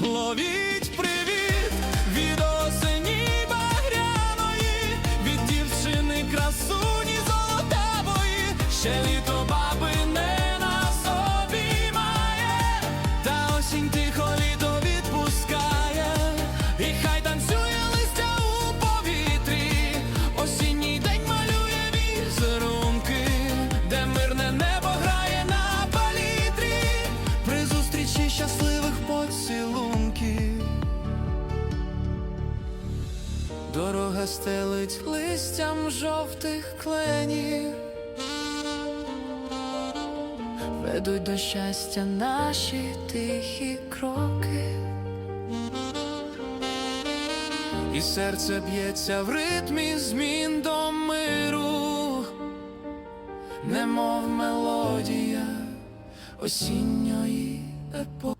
ловіть привіт від осені багряної, від дівчини красуні золотавої, ще літо баби не на собі має, та осінь тихо літо відпускає, і хай танцює листя у повітрі, осінній день малює візерунки, де мирне небо грає на палітрі, при зустрічі щасливих поцілунків. Дорога стелить листям жовтих кленів, ведуть до щастя наші тихі кроки, і серце б'ється в ритмі змін до миру, немов мелодія осінньої епохи.